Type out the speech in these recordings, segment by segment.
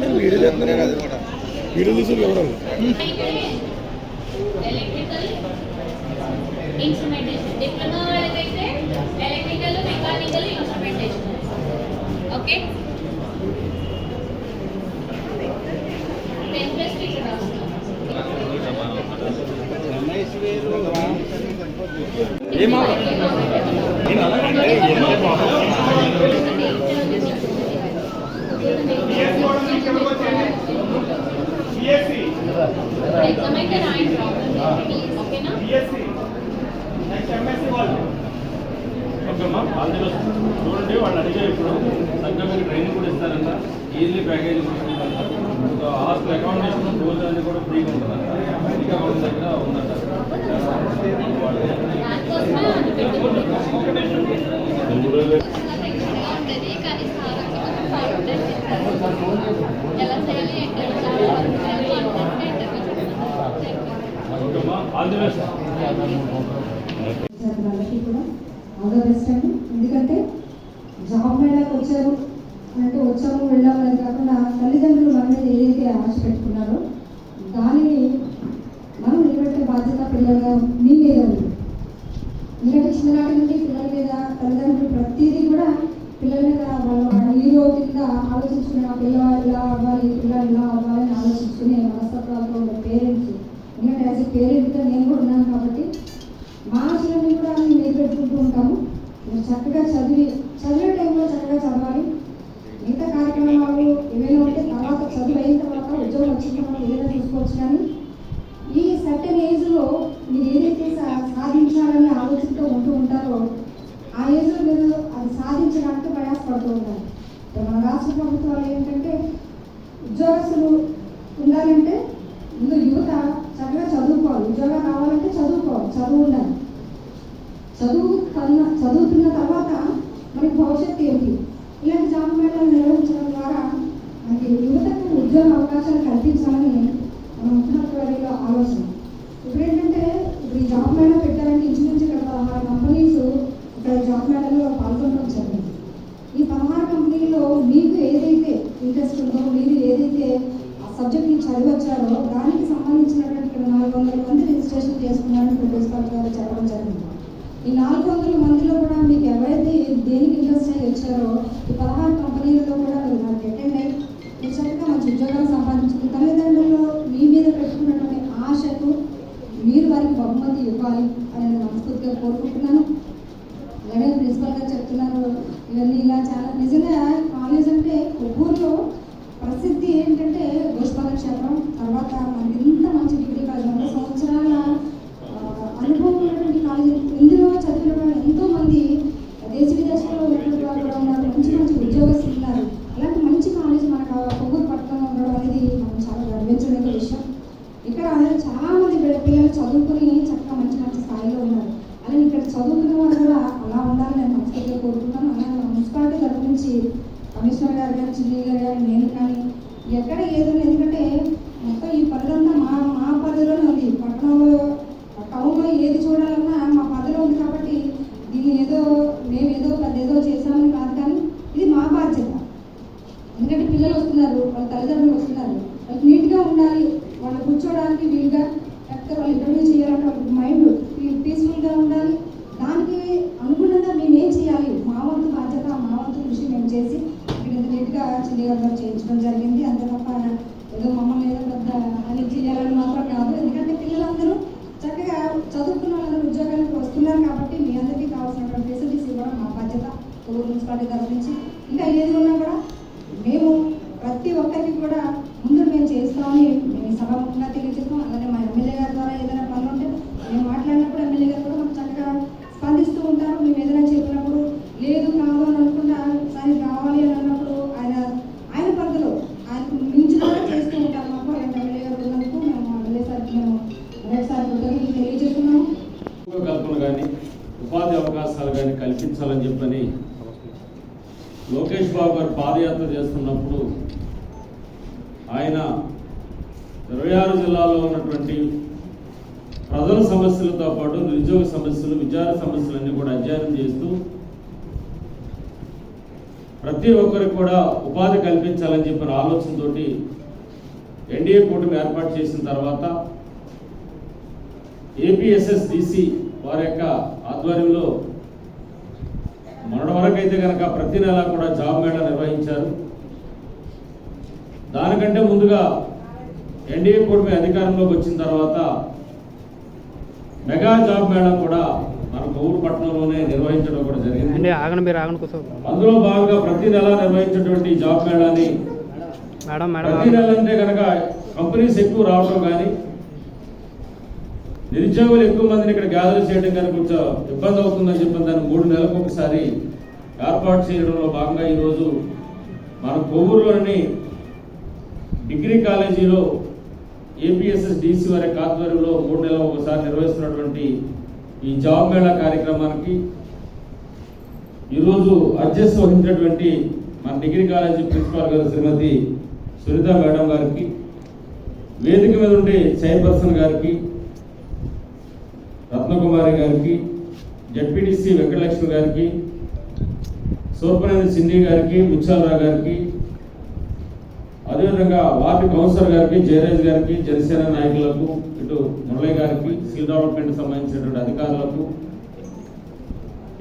నేను వీడియో చేస్తున్నాను అది కూడా వీడియో తీసి instrumentation okay ten plus teacher ఏమా ఓకేమ్మా ఆల్ ది బెస్ట్ చూడండి వాళ్ళు అడిగే ఇప్పుడు తగ్గమైన ట్రైనింగ్ కూడా ఇస్తారంట easy package hostel accommodation tools అన్ని కూడా ఫ్రీగా ఉంటుందంట ఇంకా వాళ్ళ దగ్గర ఉందంట దానికోసమే ఎందుకంటే జాబ్ మేళకు వచ్చారు అంటే వచ్చాము వెళ్ళాము కాకుండా తల్లిదండ్రులు మన మీద ఏదైతే ఆశ పెట్టుకున్నారో దానిని మనం నిలబెట్టే బాధ్యత పిల్లలుగా మీ మీద ఉంది ఎందుకంటే చిన్ననాటి నుండి పిల్లల మీద తల్లిదండ్రులు వాళ్ళ కింద ఆలోచించుకుని ఆ పిల్లవాడు ఇలా అవ్వాలి పిల్లలు ఇలా అవ్వాలి అని ఆలోచించుకునే మనస్తత్వాలతో ఉన్న పేరెంట్స్ ఎందుకంటే యాజ్ ఎ పేరెంట్గా నేను కూడా ఉన్నాను కాబట్టి మా కూడా మేము నిలబెట్టుకుంటూ ఉంటాము. మీరు చక్కగా చదివి చదివే టైంలో చక్కగా చదవాలి. మిగతా కార్యక్రమాలు ఏమైనా ఉంటే తర్వాత చదువు అయిన తర్వాత ఉద్యోగం వచ్చిన తర్వాత ఏదైనా చూసుకోవచ్చు కానీ ఈ సర్టెన్ ఏజ్లో మీరు ఏదైతే సా- సాధించాలని ఆలోచనతో ఉంటూ ఉంటారో ఆ ఏజ్లో మీరు అది సాధించడానికి ప్రయాసపడుతూ ఉంటారు ఇప్పుడు మన రాష్ట్ర ప్రభుత్వాలు ఏంటంటే ఉద్యోగస్తులు ఉండాలంటే ముందు యువత చక్కగా చదువుకోవాలి. ఉద్యోగం రావాలంటే చదువుకోవాలి. చదువు ఉండాలి. చదువు కన్నా చదువుతున్న తర్వాత మనకి భవిష్యత్తు ఏంటి ఇలాంటి జాబ్ మేళాలు నిర్వహించడం ద్వారా మనకి యువతకు ఉద్యోగ అవకాశాలు కల్పించాలని మన ముఖ్యమంత్రి ఆలోచన. ఇప్పుడు ఏంటంటే ఇప్పుడు ఈ జాబ్ మేళా పెట్టాలంటే ఇంచుమించు ఇక్కడ పదహారు కంపెనీస్ ఇక్కడ జాబ్ మేళాలో పాల్గొనడం జరిగింది. ఈ పదహారు కంపెనీలో మీకు ఏదైతే ఇంట్రెస్ట్ ఉందో మీరు ఏదైతే ఆ సబ్జెక్ట్ని చదివచ్చారో దానికి ఇక్కడ నాలుగు వందల మంది రిజిస్ట్రేషన్ చేసుకున్నారని ప్రిన్సిపాల్ గారు చెప్పడం జరిగింది. ఈ నాలుగు వందల మందిలో కూడా మీకు ఎవరైతే దేనికి ఇంట్రెస్ట్ అయ్యి వచ్చారో ఈ పదహారు కంపెనీలలో కూడా మీరు నాకు అటెండ్ అయ్యి మీరు చక్కగా మంచి ఉద్యోగాలు సంపాదించుకుని తల్లిదండ్రులు మీ మీద పెట్టుకున్నటువంటి ఆశకు మీరు వారికి బహుమతి ఇవ్వాలి అని మనస్ఫూర్తిగా కోరుకుంటున్నాను. అలాగే ప్రిన్సిపల్ గారు చెప్తున్నారు ఇవన్నీ ఇలా చాలా నిజంగా కాలేజ్ అంటే కొవ్వూరులో ప్రసిద్ధి ఏంటంటే గోష్పాల క్షేత్రం తర్వాత మనకి ఇంత మంచి డిగ్రీ కాలేజ్ వంద సంవత్సరాల ఆ, అనుభవం ఉన్నటువంటి కాలేజీ ఇందులో చదివిన వాళ్ళు ఎంతో మంది దేశ విదేశాల్లో ఉన్నటువంటి వాళ్ళు కూడా ఉన్నారు మంచి మంచి ఉద్యోగస్తులు ఉన్నారు అలాంటి మంచి కాలేజ్ మనకు కొవ్వూరు పట్టణంలో ఉండడం అనేది మనం చాలా గర్వించదగ్గ విషయం ఇక్కడ చాలా మంది పిల్ల- పిల్లలు చదువుకుని చక్కగా మంచి మంచి స్థాయిలో ఉన్నారు అలాగే ఇక్కడ చదువుకున్న వాళ్ళు కూడా అలా ఉండాలని నేను మనస్ఫూర్తిగా కోరుకుంటున్నాను అలాగే మన మున్సిపాలిటీ తరఫు నుంచి కమిషనర్ గారు కానీ చిన్ని గారు కానీ నేను కానీ ఎక్కడ ఏదో ఎందుకంటే మొత్తం ఈ పరిధంతా మా మా పరిధిలోనే ఉంది. పట్టణంలో టౌన్లో ఏది చూడాలన్నా మా పరిధిలో ఉంది కాబట్టి దీన్ని ఏదో మేము ఏదో పెద్ద ఏదో చేసామని కాదు కానీ ఇది మా బాధ్యత ఎందుకంటే పిల్లలు వస్తున్నారు వాళ్ళ తల్లిదండ్రులు వస్తున్నారు వాళ్ళకి నీట్గా ఉండాలి వాళ్ళు కూర్చోవడానికి వీలుగా లేకపోతే వాళ్ళు ఇంటర్వ్యూ చేయాలంటే వాళ్ళకి మైండ్ పీస్ఫుల్గా ఉండాలి దానికి అనుగుణంగా మేము ఏం చేయాలి మా వంతు బాధ్యత మా వంతు కృషి మేము చేసి ఇక్కడ ఇంత నీట్గా చండీగఢ్లో చేయించడం జరిగింది అంతే తప్ప ఏదో మమ్మల్ని ఏదో పెద్ద అని చేయాలని మాత్రం కాదు ఎందుకంటే పిల్లలందరూ చక్కగా చదువుకున్న వాళ్ళందరూ ఉద్యోగానికి వస్తున్నారు కాబట్టి మీ అందరికీ కావాల్సినటువంటి ఫెసిలిటీస్ ఇవ్వడం మా బాధ్యత కొవ్వూరు మున్సిపాలిటీ తరఫు నుంచి. ఇంకా ఏది ఉన్నా కూడా మేము ప్రతి ఒక్కరికి కూడా ముందు మేము చేస్తామని మేము సభాముఖంగా తెలియజేస్తాం. అలాగే మా ఎమ్మెల్యే గారి ద్వారా ఏదైనా పనులు ఉంటే మేము మాట్లాడినప్పుడు ఎమ్మెల్యే గారు కూడా మాకు చక్కగా స్పందిస్తూ ఉంటారు. మేము ఏదైనా చెప్పినప్పుడు లేదు కాదు అని అనుకుంటా సరే కావాలి అని అన్నప్పుడు ఆయన ఆయన పరిధిలో ఆయనకు మించి కూడా చేస్తూ ఉంటారు మాకు. అలాంటి ఎమ్మెల్యే గారు ఉన్నందుకు మేము ఎమ్మెల్యే సార్కి మేము మరొకసారి కృతజ్ఞతలు తెలియజేస్తున్నాము. కల్పన కానీ ఉపాధి అవకాశాలు కానీ కల్పించాలని చెప్పని లోకేష్ బాబు గారు పాదయాత్ర చేస్తున్నప్పుడు ఆయన ఇరవై ఆరు జిల్లాలో ఉన్నటువంటి ప్రజల సమస్యలతో పాటు నిరుద్యోగ సమస్యలు విద్యార్థి సమస్యలన్నీ కూడా అధ్యయనం చేస్తూ ప్రతి ఒక్కరికి కూడా ఉపాధి కల్పించాలని చెప్పిన ఆలోచనతోటి ఎన్డీఏ కూటమి ఏర్పాటు చేసిన తర్వాత ఏపీఎస్ఎస్డిసి వారి యొక్క ఆధ్వర్యంలో మొన్నటి వరకు అయితే కనుక ప్రతి నెల కూడా జాబ్ మేళా నిర్వహించారు. దానికంటే ముందుగా ఎన్డీఏ కూటమి అధికారంలోకి వచ్చిన తర్వాత మెగా జాబ్ మేళా కూడా మన కొవ్వూరు పట్టణంలోనే నిర్వహించడం కూడా జరిగింది. అందులో భాగంగా ప్రతి నెల నిర్వహించేటువంటి జాబ్ మేళాని మేడం మేడం ప్రతి నెల. అంటే కనుక కంపెనీస్ ఎక్కువ రావడం కానీ నిరుద్యోగులు ఎక్కువ మందిని ఇక్కడ గ్యాదర్ చేయడం కనుక కొంచెం ఇబ్బంది అవుతుందని చెప్పి దాన్ని మూడు నెలలకు ఒకసారి ఏర్పాటు చేయడంలో భాగంగా ఈరోజు మన కొవ్వూరులోని డిగ్రీ కాలేజీలో ఏపీఎస్ఎస్ డిసి వారి ఆధ్వర్యంలో మూడు నెలలు ఒకసారి నిర్వహిస్తున్నటువంటి ఈ జాబ్ మేళా కార్యక్రమానికి ఈరోజు అధ్యక్ష వహించినటువంటి మన డిగ్రీ కాలేజీ ప్రిన్సిపాల్ గారు శ్రీమతి సునీత మేడం గారికి వేదిక మీద ఉండే చైర్పర్సన్ గారికి రత్నకుమారి గారికి జడ్పీటీసీ వెంకటలక్ష్మి గారికి సూర్పనేని సింధి గారికి ముచ్చాలరావు గారికి అదేవిధంగా వార్డు కౌన్సిలర్ గారికి జయరాజ్ గారికి జనసేన నాయకులకు ఇటు మురళి గారికి స్కిల్ డెవలప్మెంట్ సంబంధించినటువంటి అధికారులకు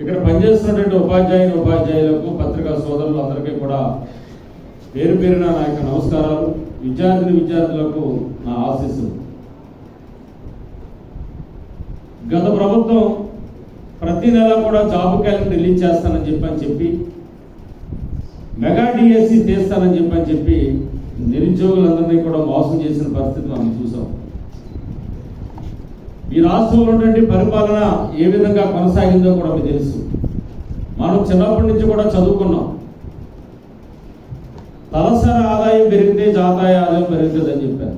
ఇక్కడ పనిచేస్తున్నటువంటి ఉపాధ్యాయుని ఉపాధ్యాయులకు పత్రికా సోదరులు అందరికీ కూడా పేరు పేరున నా యొక్క నమస్కారాలు. విద్యార్థిని విద్యార్థులకు నా ఆశీస్సులు. గత ప్రభుత్వం ప్రతి నెల కూడా జాబ్ క్యాలెండర్ రిలీజ్ చేస్తానని చెప్పని చెప్పి మెగా డిఎస్సి తీస్తానని చెప్పని చెప్పి నిరుద్యోగులందరినీ కూడా మోసం చేసిన పరిస్థితి మనం చూసాం. ఈ రాష్ట్రంలో ఉన్నటువంటి పరిపాలన ఏ విధంగా కొనసాగిందో కూడా మీకు తెలుసు. మనం చిన్నప్పటి నుంచి కూడా చదువుకున్నాం. తలసరి ఆదాయం పెరిగితే జాతాయ ఆదాయం పెరుగుతుందని చెప్పారు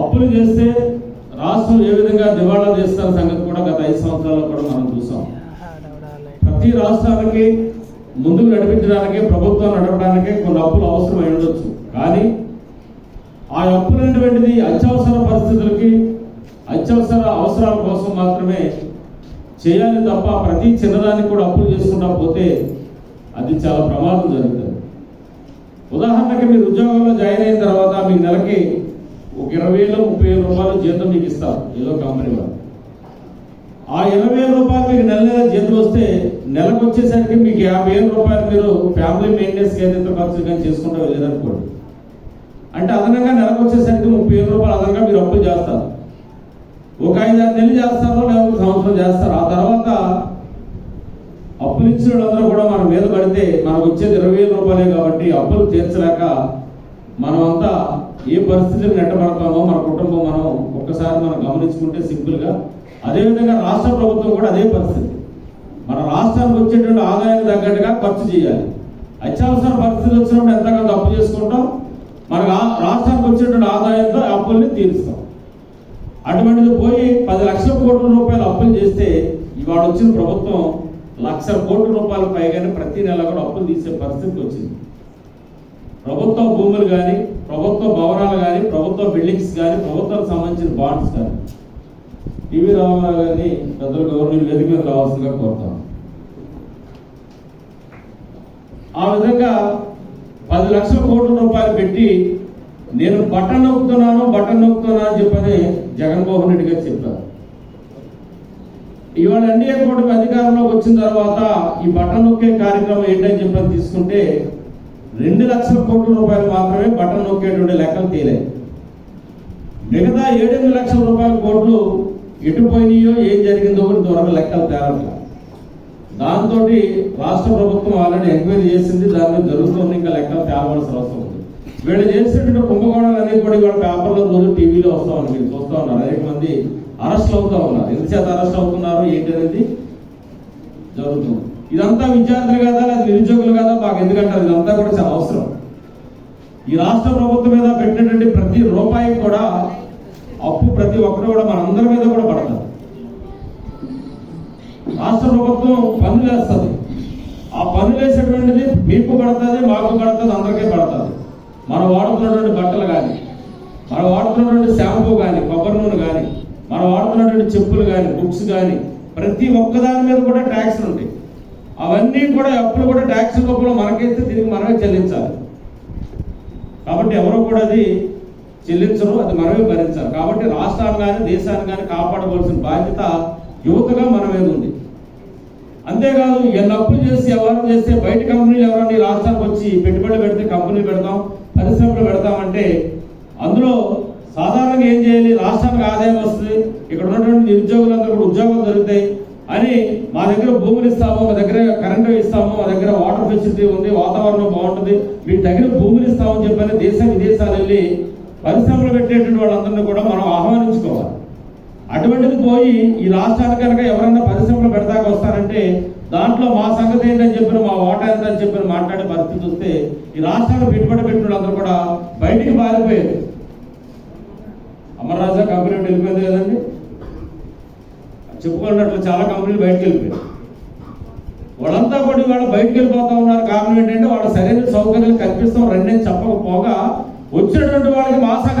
అప్పులు చేస్తే రాష్ట్రం ఏ విధంగా దివాళా చేస్తారు సంగతి కూడా గత ఐదు సంవత్సరాల్లో కూడా మనం చూసాం. ప్రతి రాష్ట్రానికి ముందుకు నడిపించడానికి ప్రభుత్వం నడపడానికి కొన్ని అప్పులు అవసరమై ఉండొచ్చు. కానీ ఆ అప్పులైనటువంటిది అత్యవసర పరిస్థితులకి అత్యవసర అవసరాల కోసం మాత్రమే చేయాలి తప్ప ప్రతి చిన్నదానికి కూడా అప్పులు చేసుకుంటా పోతే అది చాలా ప్రమాదం జరుగుతుంది. ఉదాహరణకి మీరు ఉద్యోగంలో జాయిన్ అయిన తర్వాత మీ నెలకి ఒక ఇరవై వేలు ముప్పై వేల రూపాయలు జీతం మీకు ఇస్తారు ఏదో కంపెనీ వాళ్ళు. ఆ ఇరవై వేల రూపాయలు మీకు నెల నెల జీతం వస్తే నెలకు వచ్చేసరికి మీకు యాభై వేల రూపాయలు మీరు ఫ్యామిలీ మెయింటెనెన్స్కి ఏదైతే ఖర్చు కానీ చేసుకుంటూ వెళ్ళేదనుకోండి అంటే అదనంగా నెలకు వచ్చేసరికి ముప్పై వేల రూపాయలు అదనంగా మీరు అప్పులు చేస్తారు. ఒక ఐదు ఆరు నెలలు చేస్తారో లేకపోతే సంవత్సరం చేస్తారు ఆ తర్వాత అప్పులు ఇచ్చిన వాళ్ళందరూ కూడా మన మీద పడితే మనకు వచ్చేది ఇరవై వేల రూపాయలే కాబట్టి అప్పులు తీర్చలేక మనం అంతా ఏ పరిస్థితులకు నెట్టబడతామో మన కుటుంబం మనం ఒక్కసారి మనం గమనించుకుంటే సింపుల్గా అదేవిధంగా రాష్ట్ర ప్రభుత్వం కూడా అదే పరిస్థితి. మన రాష్ట్రానికి వచ్చేటువంటి ఆదాయానికి తగ్గట్టుగా ఖర్చు చేయాలి. అత్యవసర పరిస్థితులు వచ్చినప్పుడు ఎంతగా అప్పు చేసుకుంటాం? మనకు రాష్ట్రానికి వచ్చేటువంటి ఆదాయంతో అప్పుల్ని తీరుస్తాం. అటువంటిది పోయి పది లక్షల కోట్ల రూపాయలు అప్పులు చేస్తే ఇవాళ వచ్చిన ప్రభుత్వం లక్ష కోట్ల రూపాయల పైగానే ప్రతి నెల కూడా అప్పులు తీసే పరిస్థితికి వచ్చింది. ప్రభుత్వ భూములు కానీ ప్రభుత్వ భవనాలు కానీ ప్రభుత్వ బిల్డింగ్స్ కానీ ప్రభుత్వానికి సంబంధించిన బాండ్స్ కానీ టీవీ రామారావు గారిని పెద్ద గవర్నమెంట్ వేదిక మీద రావాల్సిందిగా కోరుతాం. ఆ విధంగా పది లక్షల కోట్ల రూపాయలు పెట్టి నేను బటన్ నొక్కుతున్నాను బటన్ నొక్కుతున్నాను అని చెప్పని జగన్మోహన్ రెడ్డి గారు చెప్పారు. ఇవాళ ఎన్డీఏ కూటమి అధికారంలోకి వచ్చిన తర్వాత ఈ బటన్ నొక్కే కార్యక్రమం ఏంటని చెప్పని తీసుకుంటే రెండు లక్షల కోట్ల రూపాయలు మాత్రమే బటన్ నొక్కేటువంటి లెక్కలు తేలాయి మిగతా ఏడెనిమిది లక్షల రూపాయల కోట్లు ఎటుపోయినాయో ఏం జరిగిందో కూడా దూరం లెక్కలు తేలట్ల. దాంతో రాష్ట్ర ప్రభుత్వం ఆల్రెడీ ఎంక్వైరీ చేసింది దాని మీద జరుగుతుంది ఇంకా లెక్కలు తేవలసిన అవసరం ఉంది. వీళ్ళు చేసినటువంటి కుంభకోణాలు అన్ని కూడా ఇవాళ పేపర్లో రోజు టీవీలో వస్తా ఉన్నారు మీరు చూస్తా ఉన్నారు. అనేక మంది అరెస్ట్ అవుతా ఉన్నారు. ఎందుచేత అరెస్ట్ అవుతున్నారు ఏంటి అనేది జరుగుతుంది. ఇదంతా విద్యార్థులు కదా లేదా నిరుద్యోగులు కదా? మాకు ఎందుకంటారు ఇదంతా కూడా చాలా అవసరం. ఈ రాష్ట్ర ప్రభుత్వం మీద పెట్టినటువంటి ప్రతి రూపాయి కూడా అప్పు ప్రతి ఒక్కరు కూడా మనందరి మీద కూడా పడతారు రాష్ట్ర ప్రభుత్వం పనులు వేస్తుంది ఆ పనులు వేసేటువంటిది మీకు పడుతుంది మాకు పడుతుంది అందరికీ పడుతుంది. మనం వాడుతున్నటువంటి బట్టలు కానీ మనం వాడుతున్నటువంటి షాంపూ కానీ కొబ్బరి నూనె కానీ మనం వాడుతున్నటువంటి చెప్పులు కానీ బుక్స్ కానీ ప్రతి ఒక్కదాని మీద కూడా ట్యాక్స్లు ఉంటాయి అవన్నీ కూడా అప్పులు కూడా ట్యాక్స్ రూపంలో మనకైతే తిరిగి మనమే చెల్లించాలి. కాబట్టి ఎవరు కూడా అది చెల్లించరు అది మనమే భరించాలి. కాబట్టి రాష్ట్రాన్ని కానీ దేశాన్ని కానీ కాపాడవలసిన బాధ్యత యువతగా మన మీద ఉంది. అంతేకాదు ఎన్ని అప్పులు చేసి ఎవరు చేస్తే బయట కంపెనీలు ఎవరైనా ఈ రాష్ట్రానికి వచ్చి పెట్టుబడులు పెడితే కంపెనీలు పెడతాం పరిశ్రమలు పెడతామంటే అందులో సాధారణంగా ఏం చేయాలి? రాష్ట్రానికి ఆదాయం వస్తుంది. ఇక్కడ ఉన్నటువంటి నిరుద్యోగులందరూ కూడా ఉద్యోగాలు దొరుకుతాయి. కానీ మా దగ్గర భూములు ఇస్తాము మా దగ్గర కరెంటు ఇస్తాము మా దగ్గర వాటర్ ఫెసిలిటీ ఉంది వాతావరణం బాగుంటుంది. మీ దగ్గర భూములు ఇస్తామని చెప్పని దేశ విదేశాలు వెళ్ళి పరిశ్రమలు పెట్టేటువంటి వాళ్ళందరినీ కూడా మనం ఆహ్వానించుకోవాలి. అటువంటిది పోయి ఈ రాష్ట్రానికి కనుక ఎవరైనా పరిశ్రమలు పెడతాక వస్తారంటే దాంట్లో మా సంగతి ఏంటని చెప్పిన మా ఓటా ఎంత అని చెప్పిన మాట్లాడే పరిస్థితి వస్తే ఈ రాష్ట్రానికి పెట్టుబడి పెట్టిన వాళ్ళందరూ కూడా బయటికి పారిపోయారు. అమర్రాజా కంపెనీ వెళ్ళిపోయింది కదండి. చెప్పుకున్నట్లు చాలా కంపెనీలు బయటకు వెళ్ళిపోయాయి. వాళ్ళంతా కూడా ఇవాళ బయటకు వెళ్ళిపోతా ఉన్నారు. కారణం ఏంటంటే వాళ్ళ సరైన సౌకర్యాలు కల్పిస్తాం రెండేం చెప్పకపోగా వచ్చినటువంటి వాళ్ళకి మాసాగా